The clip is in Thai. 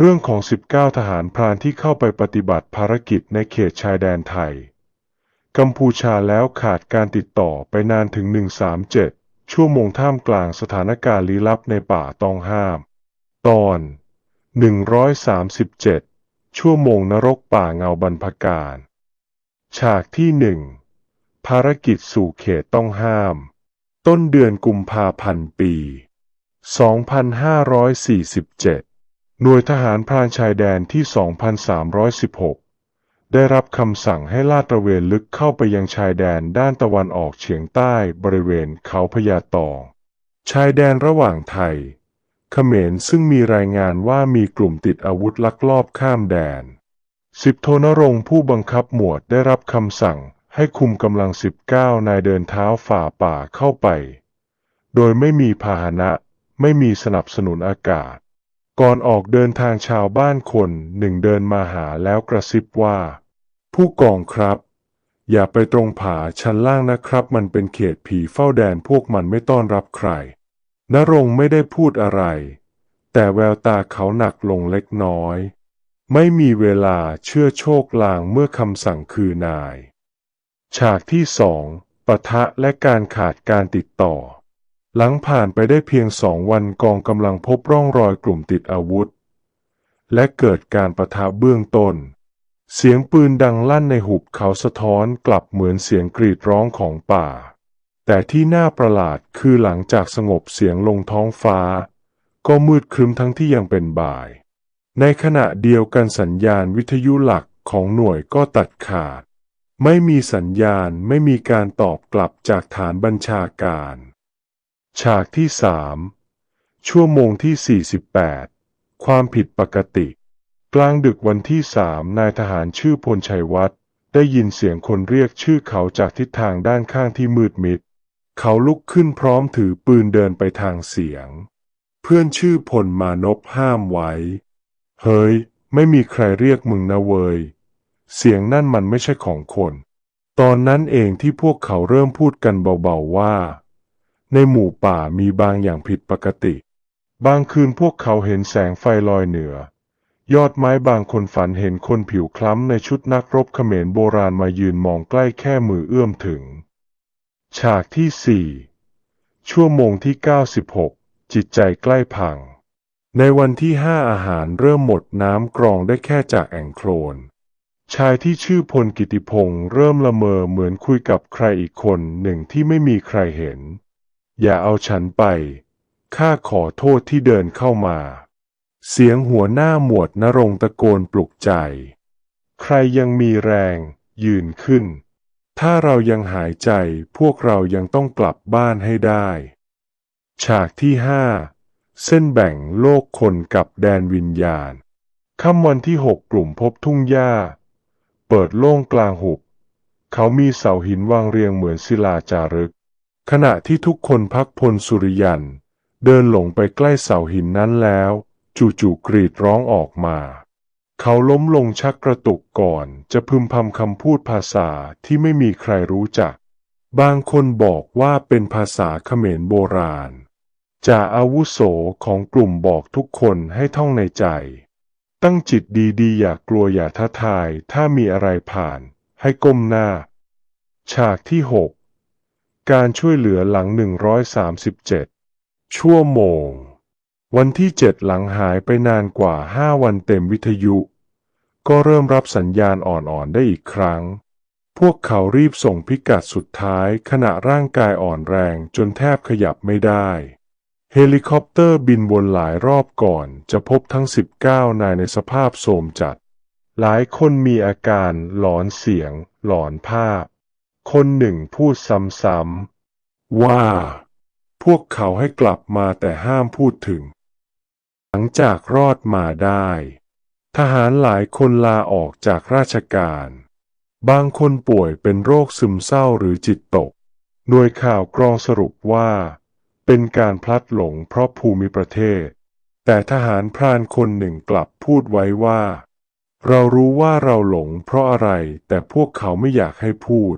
เรื่องของ 19 ทหารพรานที่เข้าไปปฏิบัติภารกิจในเขตชายแดนไทย กัมพูชาแล้วขาดการติดต่อไปนานถึง 137 ชั่วโมงท่ามกลางสถานการณ์ลี้ลับในป่าต้องห้าม ตอน 137 ชั่วโมงนรกป่าเงาบรรพการ ฉากที่หนึ่งภารกิจสู่เขตต้องห้าม ต้นเดือนกุมภาพันธ์ปี 2547 หน่วยทหารพรานชายแดนที่ 2316 ได้รับคำสั่งให้ลาดตระเวนลึกเข้าไปยังชายแดนด้านตะวันออกเฉียงใต้บริเวณเขาพญาตอง ชายแดนระหว่างไทย เขมรซึ่งมีรายงานว่ามีกลุ่มติดอาวุธลักลอบข้ามแดน สิบโทนรงผู้บังคับหมวดได้รับคำสั่งให้คุมกำลัง 19 นายเดินเท้าฝ่าป่าเข้าไป โดยไม่มีพาหนะ ไม่มีสนับสนุนอากาศ ก่อนออกเดินทางชาวบ้านคนหนึ่งเดินมาหาแล้วกระซิบว่า ผู้กองครับ อย่าไปตรงผาชั้นล่างนะครับ มันเป็นเขตผีเฝ้าแดนพวกมันไม่ต้อนรับใครนรงไม่ได้พูดอะไร แต่แววตาเขาหนักลงเล็กน้อย ไม่มีเวลาเชื่อโชคลางเมื่อคำสั่งคือนาย ฉากที่สองปะทะและการขาดการติดต่อ หลังผ่านไปได้เพียงสองวันกองกำลังพบร่องรอยกลุ่มติดอาวุธ และเกิดการปะทะเบื้องต้น เสียงปืนดังลั่นในหุบเขาสะท้อนกลับเหมือนเสียงกรีดร้องของป่า แต่ที่น่าประหลาดคือหลังจากสงบเสียงลงท้องฟ้า ก็มืดครึ้มทั้งที่ยังเป็นบ่าย ในขณะเดียวกันสัญญาณวิทยุหลักของหน่วยก็ตัดขาด ไม่มีสัญญาณไม่มีการตอบกลับจากฐานบัญชาการ ฉากที่สามชั่วโมงที่ 48 ความผิดปกติ กลางดึกวันที่สามนายทหารชื่อพลชัยวัฒน์ได้ยินเสียงคนเรียกชื่อเขาจากทิศทางด้านข้างที่มืดมิด เขาลุกขึ้นพร้อมถือปืนเดินไปทางเสียง เพื่อนชื่อพลมานพห้ามไว้ เฮ้ย ไม่มีใครเรียกมึงนะเวยเสียงนั่นมันไม่ใช่ของคน ตอนนั้นเองที่พวกเขาเริ่มพูดกันเบาๆว่า ในหมู่ป่ามีบางอย่างผิดปกติ บางคืนพวกเขาเห็นแสงไฟลอยเหนือ ยอดไม้บางคนฝันเห็นคนผิวคล้ำในชุดนักรบเขมรโบราณมายืนมองใกล้แค่มือเอื้อมถึง ฉากที่สี่ชั่วโมงที่ 96 จิตใจใกล้พัง ในวันที่ห้าอาหารเริ่มหมดน้ำกรองได้แค่จากแอ่งโคลนชายที่ชื่อพลกิติพงศ์เริ่มละเมอเหมือนคุยกับใครอีกคนหนึ่งที่ไม่มีใครเห็น อย่าเอาฉันไป ข้าขอโทษที่เดินเข้ามา เสียงหัวหน้าหมวดนรงตะโกนปลุกใจ ใครยังมีแรง ยืนขึ้น ถ้าเรายังหายใจพวกเรายังต้องกลับบ้านให้ได้ ฉากที่ห้าเส้นแบ่งโลกคนกับแดนวิญญาณค่ำวันที่หกกลุ่มพบทุ่งหญ้า เปิดโล่งกลางหุบ เขามีเสาหินวางเรียงเหมือนศิลาจารึก ขณะที่ทุกคนพักพลสุริยัน เดินหลงไปใกล้เสาหินนั้นแล้ว จู่ๆกรีดร้องออกมา เขาล้มลงชักกระตุกก่อนจะพึมพำคำพูดภาษาที่ไม่มีใครรู้จัก บางคนบอกว่าเป็นภาษาเขมรโบราณจ่าอาวุโสของกลุ่มบอกทุกคนให้ท่องในใจ ตั้งจิตดีๆ อย่ากลัวอย่าท้าทาย ถ้ามีอะไรผ่าน ให้ก้มหน้า ฉากที่6 การช่วยเหลือหลัง 137 ชั่วโมง วันที่ 7 หลังหายไปนานกว่า 5 วันเต็มวิทยุ ก็เริ่มรับสัญญาณอ่อนๆได้อีกครั้ง พวกเขารีบส่งพิกัดสุดท้ายขณะร่างกายอ่อนแรงจนแทบขยับไม่ได้ เฮลิคอปเตอร์บินวนหลายรอบก่อนจะพบทั้ง 19 นายในสภาพโทรมจัด หลายคนมีอาการหลอนเสียง หลอนภาพ คนหนึ่งพูดซ้ำๆว่า พวกเขาให้กลับมาแต่ห้ามพูดถึง หลังจากรอดมาได้ ทหารหลายคนลาออกจากราชการ บางคนป่วยเป็นโรคซึมเศร้าหรือจิตตก หน่วยข่าวกรองสรุปว่า เป็นการพลัดหลงเพราะภูมิประเทศ แต่ทหารพรานคนหนึ่งกลับพูดไว้ว่าเรารู้ว่าเราหลงเพราะอะไรแต่พวกเขาไม่อยากให้พูด